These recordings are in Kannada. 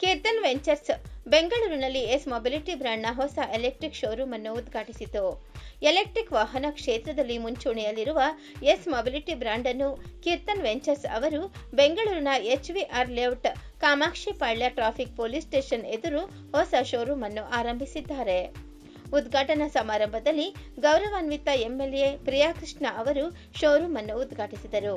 ಕೀರ್ತನ್ ವೆಂಚರ್ಸ್ ಬೆಂಗಳೂರಿನಲ್ಲಿ ಎಸ್ ಮೊಬಿಲಿಟಿ ಬ್ರ್ಯಾಂಡ್ನ ಹೊಸ ಎಲೆಕ್ಟ್ರಿಕ್ ಶೋರೂಮ್ ಅನ್ನು ಉದ್ಘಾಟಿಸಿತು. ಎಲೆಕ್ಟ್ರಿಕ್ ವಾಹನ ಕ್ಷೇತ್ರದಲ್ಲಿ ಮುಂಚೂಣಿಯಲ್ಲಿರುವ ಎಸ್ ಮೊಬಿಲಿಟಿ ಬ್ರ್ಯಾಂಡ್ ಅನ್ನು ಕೀರ್ತನ್ ವೆಂಚರ್ಸ್ ಅವರು ಬೆಂಗಳೂರಿನ HVR layout Kamakshi Palya traffic police station ಎದುರು ಹೊಸ ಶೋರೂಮ್ ಅನ್ನು ಆರಂಭಿಸಿದ್ದಾರೆ. ಉದ್ಘಾಟನಾ ಸಮಾರಂಭದಲ್ಲಿ ಗೌರವಾನ್ವಿತ ಎಂಎಲ್ಎ ಪ್ರಿಯಾಕೃಷ್ಣ ಅವರು ಶೋರೂಮ್ ಅನ್ನು ಉದ್ಘಾಟಿಸಿದರು.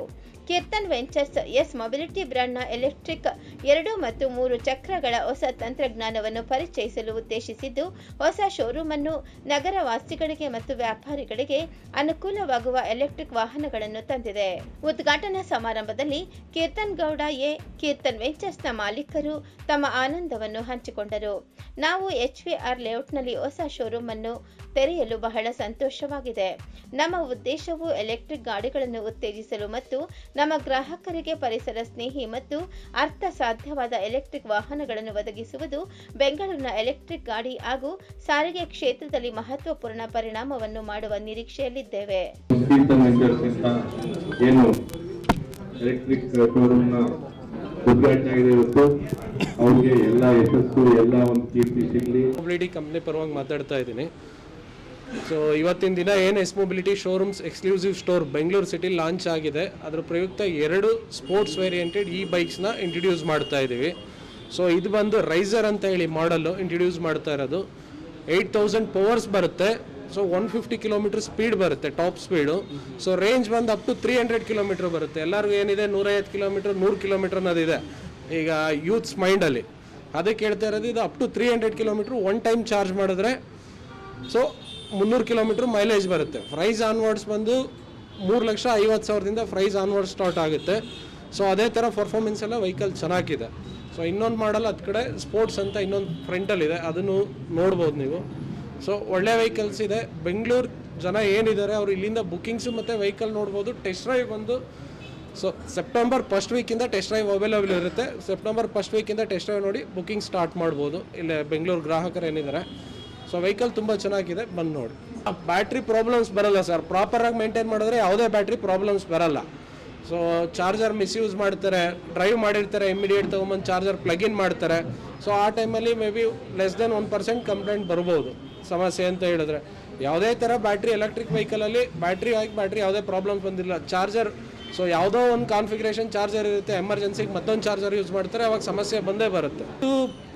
ಕೀರ್ತನ್ ವೆಂಚರ್ಸ್ ಎಸ್ ಮೊಬಿಲಿಟಿ ಬ್ರ್ಯಾಂಡ್ನ ಎಲೆಕ್ಟ್ರಿಕ್ ಎರಡು ಮತ್ತು ಮೂರು ಚಕ್ರಗಳ ಹೊಸ ತಂತ್ರಜ್ಞಾನವನ್ನು ಪರಿಚಯಿಸಲು ಉದ್ದೇಶಿಸಿದ್ದು, ಹೊಸ ಶೋರೂಮ್ ಅನ್ನು ನಗರ ವಾಸಿಗಳಿಗೆ ಮತ್ತು ವ್ಯಾಪಾರಿಗಳಿಗೆ ಅನುಕೂಲವಾಗುವ ಎಲೆಕ್ಟ್ರಿಕ್ ವಾಹನಗಳನ್ನು ತಂದಿದೆ. ಉದ್ಘಾಟನಾ ಸಮಾರಂಭದಲ್ಲಿ ಕೀರ್ತನ್ ಗೌಡ ಎ. ಕೀರ್ತನ್ ವೆಂಚರ್ಸ್ನ ಮಾಲೀಕರು ತಮ್ಮ ಆನಂದವನ್ನು ಹಂಚಿಕೊಂಡರು. ನಾವು ಎಚ್ವಿಆರ್ ಲೇಔಟ್ನಲ್ಲಿ ಹೊಸ ಶೋರೂಮ್ ಅನ್ನು ತೆರೆಯಲು ಬಹಳ ಸಂತೋಷವಾಗಿದೆ. ನಮ್ಮ ಉದ್ದೇಶವು ಎಲೆಕ್ಟ್ರಿಕ್ ಗಾಡಿಗಳನ್ನು ಉತ್ತೇಜಿಸಲು ಮತ್ತು ನಮ್ಮ ಗ್ರಾಹಕರಿಗೆ ಪರಿಸರ ಸ್ನೇಹಿ ಮತ್ತು ಅರ್ಥ ಸಾಧ್ಯವಾದ ಎಲೆಕ್ಟ್ರಿಕ್ ವಾಹನಗಳನ್ನು ಒದಗಿಸುವುದು ಬೆಂಗಳೂರಿನ ಎಲೆಕ್ಟ್ರಿಕ್ ಗಾಡಿ ಹಾಗೂ ಸಾರಿಗೆ ಕ್ಷೇತ್ರದಲ್ಲಿ ಮಹತ್ವಪೂರ್ಣ ಪರಿಣಾಮವನ್ನು ಮಾಡುವ ನಿರೀಕ್ಷೆಯಲ್ಲಿದ್ದೇವೆ. ಎಲೆಕ್ಟ್ರಿಕ್ ಶೋರೂಮ್ನ ಉದ್ಘಾಟನೆ ಆಗಿದೆ ಇವತ್ತು. ಅವ್ರಿಗೆ ಎಲ್ಲ ಯಶಸ್ಸು ಎಲ್ಲ ಒಂದು ಕೀರ್ತಿ ಸಿಗಲಿ. ಮೊಬಿಲಿಟಿ ಕಂಪ್ನಿ ಪರವಾಗಿ ಮಾತಾಡ್ತಾ ಇದ್ದೀನಿ. ಸೊ ಇವತ್ತಿನ ದಿನ ಏನು S mobility showrooms exclusive store Bengaluru city launch ಆಗಿದೆ. ಅದರ ಪ್ರಯುಕ್ತ ಎರಡು ಸ್ಪೋರ್ಟ್ಸ್ ವೇರಿಯಂಟೆಡ್ ಈ ಬೈಕ್ಸ್ನ ಇಂಟ್ರಡ್ಯೂಸ್ ಮಾಡ್ತಾ ಇದ್ದೀವಿ ಸೊ ಇದು ಬಂದು ರೈಸರ್ ಅಂತ ಹೇಳಿ ಮಾಡಲ್ಲು ಇಂಟ್ರಡ್ಯೂಸ್ ಮಾಡ್ತಾ ಇರೋದು. ಏಯ್ಟ್ ತೌಸಂಡ್ ಪವರ್ಸ್ ಬರುತ್ತೆ. So one fifty kilometre speed ಬರುತ್ತೆ ಟಾಪ್ ಸ್ಪೀಡು ಸೊ ರೇಂಜ್ ಬಂದು up to three hundred kilometre ಬರುತ್ತೆ. ಎಲ್ಲರಿಗೂ ಏನಿದೆ? ನೂರೈವತ್ತು ಕಿಲೋಮೀಟರ್ ನೂರು ಕಿಲೋಮೀಟರ್ ಅನ್ನೋದಿದೆ. ಈಗ ಯೂತ್ಸ್ ಮೈಂಡಲ್ಲಿ ಅದಕ್ಕೆ ಹೇಳ್ತಾ ಇರೋದು, ಇದು up to three hundred kilometre one time charge ಮಾಡಿದ್ರೆ. ಸೊ ಮುನ್ನೂರು ಕಿಲೋಮೀಟ್ರ್ ಮೈಲೇಜ್ ಬರುತ್ತೆ. ಪ್ರೈಸ್ ಆನ್ವರ್ಡ್ಸ್ ಬಂದು ಮೂರು ಲಕ್ಷ ಐವತ್ತು ಸಾವಿರದಿಂದ ಪ್ರೈಸ್ ಆನ್ವರ್ಡ್ ಸ್ಟಾರ್ಟ್ ಆಗುತ್ತೆ. ಸೊ ಅದೇ ಥರ ಪರ್ಫಾರ್ಮೆನ್ಸ್ ಎಲ್ಲ ವೆಹಿಕಲ್ ಚೆನ್ನಾಗಿದೆ. ಸೊ ಇನ್ನೊಂದು ಮಾಡಲ್ ಹತ್ತು ಕಡೆ ಸ್ಪೋರ್ಟ್ಸ್ ಅಂತ ಇನ್ನೊಂದು ಫ್ರಂಟಲ್ಲಿದೆ ಅದನ್ನು ನೋಡ್ಬೋದು ನೀವು. ಸೊ ಒಳ್ಳೆ ವೆಹಿಕಲ್ಸ್ ಇದೆ. ಬೆಂಗಳೂರು ಜನ ಏನಿದ್ದಾರೆ, ಅವರು ಇಲ್ಲಿಂದ ಬುಕ್ಕಿಂಗ್ಸು ಮತ್ತು ವೆಹಿಕಲ್ ನೋಡ್ಬೋದು. ಟೆಸ್ಟ್ ಡ್ರೈವ್ ಬಂದು ಸೊ ಸೆಪ್ಟೆಂಬರ್ ಫಸ್ಟ್ ವೀಕಿಂದ ಟೆಸ್ಟ್ ಡ್ರೈವ್ ಅವೈಲೇಬಲ್ ಇರುತ್ತೆ. ಸೆಪ್ಟೆಂಬರ್ ಫಸ್ಟ್ ವೀಕಿಂದ ಟೆಸ್ಟ್ ಡ್ರೈವ್ ನೋಡಿ ಬುಕ್ಕಿಂಗ್ ಸ್ಟಾರ್ಟ್ ಮಾಡ್ಬೋದು. ಇಲ್ಲೇ ಬೆಂಗಳೂರು ಗ್ರಾಹಕರು ಏನಿದ್ದಾರೆ. ಸೊ ವೆಹಿಕಲ್ ತುಂಬ ಚೆನ್ನಾಗಿದೆ. ಬಂದು ನೋಡಿ. ಬ್ಯಾಟ್ರಿ ಪ್ರಾಬ್ಲಮ್ಸ್ ಬರಲ್ಲ ಸರ್ ಪ್ರಾಪರಾಗಿ ಮೇಂಟೈನ್ ಮಾಡಿದ್ರೆ ಯಾವುದೇ ಬ್ಯಾಟ್ರಿ ಪ್ರಾಬ್ಲಮ್ಸ್ ಬರಲ್ಲ. ಸೊ ಚಾರ್ಜರ್ ಮಿಸ್ಯೂಸ್ ಮಾಡ್ತಾರೆ. ಡ್ರೈವ್ ಮಾಡಿರ್ತಾರೆ ಇಮಿಡಿಯೇಟ್ ತೊಗೊಂಬಂದು ಚಾರ್ಜರ್ ಪ್ಲಗ್ ಇನ್ ಮಾಡ್ತಾರೆ. ಸೊ ಆ ಟೈಮಲ್ಲಿ maybe less than one percent complaint ಬರ್ಬೋದು. ಸಮಸ್ಯೆ ಅಂತ ಹೇಳಿದ್ರೆ. ಯಾವುದೇ ಥರ ಬ್ಯಾಟ್ರಿ ಎಲೆಕ್ಟ್ರಿಕ್ ವೆಹಿಕಲಲ್ಲಿ ಬ್ಯಾಟ್ರಿ ಆಗಿ ಬ್ಯಾಟ್ರಿ ಯಾವುದೇ ಪ್ರಾಬ್ಲಮ್ಸ್ ಬಂದಿಲ್ಲ. ಚಾರ್ಜರ್ ಸೊ ಯಾವುದೋ ಒಂದು ಕಾನ್ಫಿಗರೇಷನ್ ಚಾರ್ಜರ್ ಇರುತ್ತೆ ಎಮರ್ಜೆನ್ಸಿಗೆ ಮತ್ತೊಂದು ಚಾರ್ಜರ್ ಯೂಸ್ ಮಾಡ್ತಾರೆ ಅವಾಗ ಸಮಸ್ಯೆ ಬಂದೇ ಬರುತ್ತೆ. ಇದು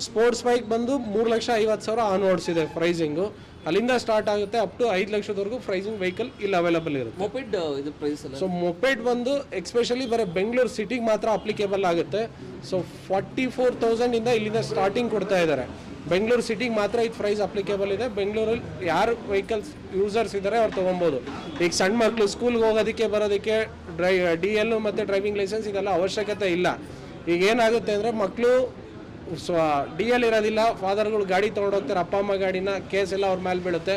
ಸ್ಪೋರ್ಟ್ಸ್ ಬೈಕ್ ಬಂದು ಮೂರು ಲಕ್ಷ ಐವತ್ತು ಸಾವಿರ ಆನ್ ಓಡಿಸಿದೆ ಪ್ರೈಸಿಂಗು ಅಲ್ಲಿಂದ ಸ್ಟಾರ್ಟ್ ಆಗುತ್ತೆ ಅಪ್ ಟು ಐದು ಲಕ್ಷದವರೆಗೂ ಪ್ರೈಸಿಂಗ್ ವೆಹಿಕಲ್ ಇಲ್ಲಿ ಅವೈಲಬಲ್ ಇರುತ್ತೆ. ಮೊಪೆಡ್ ಇದು ಪ್ರೈಸ್ ಸೊ ಮೊಪೆಡ್ ಬಂದು ಎಕ್ಸ್ಪೆಷಲಿ ಬರೀ ಬೆಂಗಳೂರು ಸಿಟಿಗೆ ಮಾತ್ರ ಅಪ್ಲಿಕೇಬಲ್ ಆಗುತ್ತೆ. ಸೊ ಫಾರ್ಟಿ ಫೋರ್ ತೌಸಂಡಿಂದ ಇಲ್ಲಿಂದ ಸ್ಟಾರ್ಟಿಂಗ್ ಕೊಡ್ತಾ ಇದ್ದಾರೆ. ಬೆಂಗಳೂರು ಸಿಟಿಗೆ ಮಾತ್ರ ಇದು ಪ್ರೈಸ್ ಅಪ್ಲಿಕೇಬಲ್ ಇದೆ. ಬೆಂಗಳೂರಲ್ಲಿ ಯಾರು ವೆಹಿಕಲ್ಸ್ ಯೂಸರ್ಸ್ ಇದ್ದಾರೆ ಅವ್ರು ತೊಗೊಬೋದು ಈಗ ಸಣ್ಣ ಮಕ್ಕಳು ಸ್ಕೂಲ್ಗೆ ಹೋಗೋದಕ್ಕೆ, ಬರೋದಕ್ಕೆ, ಡ್ರೈ ಡಿ ಎಲ್ ಮತ್ತು ಡ್ರೈವಿಂಗ್ ಲೈಸೆನ್ಸ್ ಇದೆಲ್ಲ ಅವಶ್ಯಕತೆ ಇಲ್ಲ. ಈಗ ಏನಾಗುತ್ತೆ ಅಂದರೆ ಮಕ್ಕಳು ಸ್ವ ಡಿ ಎಲ್ ಇರೋದಿಲ್ಲ ಫಾದರ್ಗಳು ಗಾಡಿ ತೊಗೊಂಡೋಗ್ತಾರೆ ಅಪ್ಪ ಅಮ್ಮ ಗಾಡಿನ ಕೇಸ್ ಎಲ್ಲ ಅವ್ರ ಮೇಲೆ ಬೀಳುತ್ತೆ.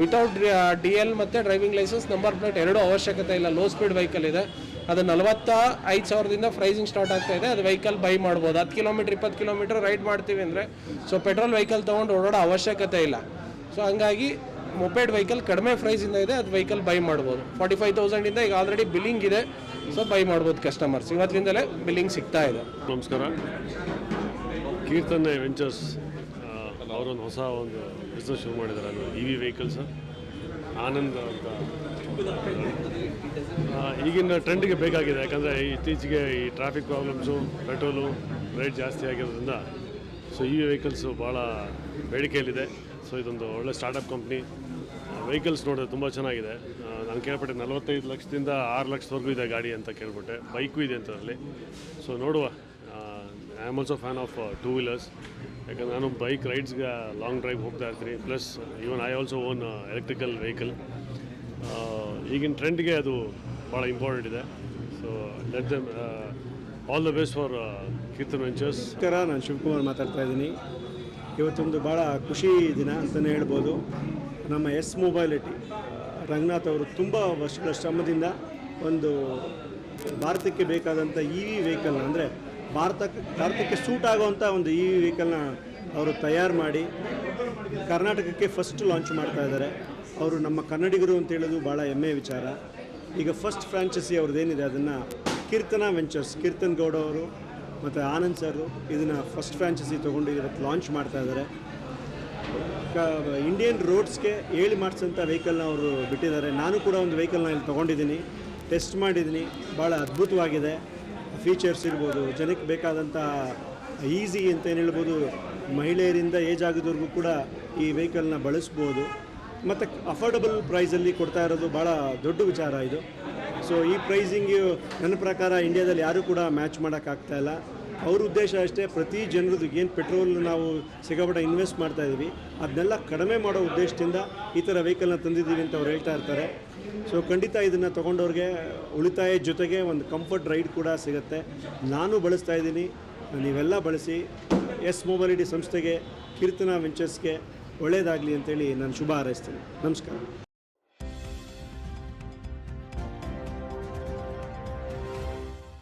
ವಿತೌಟ್ ಡಿ ಎಲ್ ಮತ್ತು ಡ್ರೈವಿಂಗ್ ಲೈಸೆನ್ಸ್ ನಂಬರ್ ಪ್ಲೇಟ್ ಎರಡೂ ಅವಶ್ಯಕತೆ ಇಲ್ಲ ಲೋ ಸ್ಪೀಡ್ ವೆಹಿಕಲ್ ಇದೆ. ಅದು ನಲವತ್ತ ಐದು ಸಾವಿರದಿಂದ ಪ್ರೈಸಿಂಗ್ ಸ್ಟಾರ್ಟ್ ಆಗ್ತಾ ಇದೆ. ಅದು ವೆಹಿಕಲ್ ಬೈ ಮಾಡ್ಬೋದು. ಹತ್ತು ಕಿಲೋಮೀಟ್ರ್ ಇಪ್ಪತ್ತು ಕಿಲೋಮೀಟ್ರ್ ರೈಡ್ ಮಾಡ್ತೀವಿ ಅಂದರೆ ಸೊ ಪೆಟ್ರೋಲ್ ವೆಹಿಕಲ್ ತೊಗೊಂಡು ಓಡಾಡೋ ಅವಶ್ಯಕತೆ ಇಲ್ಲ. ಸೊ ಹಂಗಾಗಿ ಮೊಪೆಡ್ ವೆಹಿಕಲ್ ಕಡಿಮೆ ಪ್ರೈಸಿಂದ ಇದೆ ಅದು ವೆಹಿಕಲ್ ಬೈ ಮಾಡ್ಬೋದು. ಫಾರ್ಟಿ ಫೈವ್ ತೌಸಂಡಿಂದ ಈಗ ಆಲ್ರೆಡಿ ಬಿಲ್ಲಿಂಗ್ ಇದೆ ಸೊ ಬೈ ಮಾಡ್ಬೋದು ಕಸ್ಟಮರ್ಸ್ ಇವತ್ತಿನಿಂದಲೇ ಬಿಲ್ಲಿಂಗ್ ಸಿಗ್ತಾ ಇದೆ. ನಮಸ್ಕಾರ. ಕೀರ್ತನೆ ವೆಂಚರ್ಸ್ ಅವರೊಂದು ಹೊಸ ಒಂದು ಬಿಸ್ನೆಸ್ ಶುರು ಮಾಡಿದ್ದಾರೆ. ಇ ವಿ ವೆಹಿಕಲ್ಸ್ ಆನಂದ್ ಅಂತ. ಈಗಿನ ಟ್ರೆಂಡಿಗೆ ಬೇಕಾಗಿದೆ. ಯಾಕಂದರೆ ಇತ್ತೀಚೆಗೆ ಈ ಟ್ರಾಫಿಕ್ ಪ್ರಾಬ್ಲಮ್ಸು ಪೆಟ್ರೋಲು ರೇಟ್ ಜಾಸ್ತಿ ಆಗಿರೋದ್ರಿಂದ ಸೊ ಈ ವೆಹಿಕಲ್ಸು ಭಾಳ ಬೇಡಿಕೆಯಲ್ಲಿದೆ. ಸೊ ಇದೊಂದು ಒಳ್ಳೆ ಸ್ಟಾರ್ಟಪ್ ಕಂಪ್ನಿ ವೆಹಿಕಲ್ಸ್ ನೋಡಿದ್ರೆ ತುಂಬ ಚೆನ್ನಾಗಿದೆ. ನಾನು ಕೇಳ್ಪಟ್ಟೆ ನಲವತ್ತೈದು ಲಕ್ಷದಿಂದ ಆರು ಲಕ್ಷದವರೆಗೂ ಇದೆ ಗಾಡಿ ಅಂತ ಕೇಳ್ಬಿಟ್ಟೆ ಬೈಕು ಇದೆ ಅಂತ ಅದರಲ್ಲಿ ಸೊ ನೋಡುವ. I am also fan of two wheelers ಯಾಕಂದ್ರೆ ನಾನು ಬೈಕ್ ರೈಡ್ಸ್ಗೆ ಲಾಂಗ್ ಡ್ರೈವ್ ಹೋಗ್ತಾ ಇರ್ತೀನಿ. Plus even I also own electrical vehicle ಈಗಿನ ಟ್ರೆಂಡ್ಗೆ ಅದು ಭಾಳ ಇಂಪಾರ್ಟೆಂಟ್ ಇದೆ. So let them all the best for Keerthan ventures ನಮಸ್ಕಾರ ನಾನು ಶಿವಕುಮಾರ್ ಮಾತಾಡ್ತಾ ಇದ್ದೀನಿ. ಇವತ್ತೊಂದು ಭಾಳ ಖುಷಿ ದಿನ ಅಂತಲೇ ಹೇಳ್ಬೋದು. ನಮ್ಮ ಎಸ್ ಮೊಬೈಲಿಟಿ ರಂಗನಾಥ್ ಅವರು ತುಂಬ ವರ್ಷಗಳ ಶ್ರಮದಿಂದ ಒಂದು ಭಾರತಕ್ಕೆ ಬೇಕಾದಂಥ ಇ ವಿ ವೆಹಿಕಲ್ನ ಅಂದರೆ ಭಾರತಕ್ಕೆ ಭಾರತಕ್ಕೆ ಸೂಟ್ ಆಗುವಂಥ ಒಂದು ಇ ವಿ ವೆಹಿಕಲ್ನ ಅವರು ತಯಾರು ಮಾಡಿ ಕರ್ನಾಟಕಕ್ಕೆ ಫಸ್ಟ್ ಲಾಂಚ್ ಮಾಡ್ತಾ ಇದ್ದಾರೆ. ಅವರು ನಮ್ಮ ಕನ್ನಡಿಗರು ಅಂತ ಹೇಳೋದು ಭಾಳ ಹೆಮ್ಮೆಯ ವಿಚಾರ. ಈಗ ಫಸ್ಟ್ ಫ್ರಾಂಚೈಸಿ ಅವ್ರದ್ದೇನಿದೆ ಅದನ್ನು ಕೀರ್ತನ ವೆಂಚರ್ಸ್ ಕೀರ್ತನ್ ಗೌಡ ಅವರು ಮತ್ತು ಆನಂದ್ ಸರ್ ಇದನ್ನು ಫಸ್ಟ್ ಫ್ರಾಂಚೈಸಿ ತೊಗೊಂಡು ಇವತ್ತು ಲಾಂಚ್ ಮಾಡ್ತಾ ಇದ್ದಾರೆ. ಇಂಡಿಯನ್ ರೋಡ್ಸ್ಗೆ ಹೇಳಿ ಮಾಡಿಸೋಂಥ ವೆಹಿಕಲ್ನ ಅವರು ಬಿಟ್ಟಿದ್ದಾರೆ. ನಾನು ಕೂಡ ಒಂದು ವೆಹಿಕಲ್ನ ಇಲ್ಲಿ ತೊಗೊಂಡಿದ್ದೀನಿ. ಟೆಸ್ಟ್ ಮಾಡಿದ್ದೀನಿ. ಭಾಳ ಅದ್ಭುತವಾಗಿದೆ. ಫೀಚರ್ಸ್ ಇರ್ಬೋದು, ಜನಕ್ಕೆ ಬೇಕಾದಂಥ ಈಸಿ ಅಂತ ಏನು ಹೇಳ್ಬೋದು, ಮಹಿಳೆಯರಿಂದ ಏಜ್ ಆಗಿದವ್ರಿಗೂ ಕೂಡ ಈ ವೆಹಿಕಲ್ನ ಬಳಸ್ಬೋದು. ಮತ್ತು ಅಫೋರ್ಡಬಲ್ ಪ್ರೈಸಲ್ಲಿ ಕೊಡ್ತಾ ಇರೋದು ಭಾಳ ದೊಡ್ಡ ವಿಚಾರ ಇದು. ಸೊ ಈ ಪ್ರೈಸಿಂಗ್ ನನ್ನ ಪ್ರಕಾರ ಇಂಡಿಯಾದಲ್ಲಿ ಯಾರೂ ಕೂಡ ಮ್ಯಾಚ್ ಮಾಡೋಕ್ಕಾಗ್ತಾ ಇಲ್ಲ. ಅವ್ರ ಉದ್ದೇಶ ಅಷ್ಟೇ, ಪ್ರತಿ ಜನರದ್ದು ಏನು ಪೆಟ್ರೋಲ್ ನಾವು ಸಿಗಬಡ ಇನ್ವೆಸ್ಟ್ ಮಾಡ್ತಾ ಇದ್ದೀವಿ ಅದನ್ನೆಲ್ಲ ಕಡಿಮೆ ಮಾಡೋ ಉದ್ದೇಶದಿಂದ ಈ ಥರ ವೆಹಿಕಲ್ನ ತಂದಿದ್ದೀವಿ ಅಂತ ಅವ್ರು ಹೇಳ್ತಾ ಇರ್ತಾರೆ. ಸೊ ಖಂಡಿತ ಇದನ್ನು ತೊಗೊಂಡವ್ರಿಗೆ ಉಳಿತಾಯ ಜೊತೆಗೆ ಒಂದು ಕಂಫರ್ಟ್ ರೈಡ್ ಕೂಡ ಸಿಗುತ್ತೆ. ನಾನು ಬಳಸ್ತಾ ಇದ್ದೀನಿ ನೀವೆಲ್ಲ ಬಳಸಿ ಎಸ್ ಮೊಬೈಲಿಟಿ ಸಂಸ್ಥೆಗೆ ಕೀರ್ತನಾ ವೆಂಚರ್ಸ್ಗೆ ಒಳ್ಳೆಯದಾಗಲಿ ಅಂತೇಳಿ ನಾನು ಶುಭ ಹಾರೈಸ್ತೀನಿ. ನಮಸ್ಕಾರ.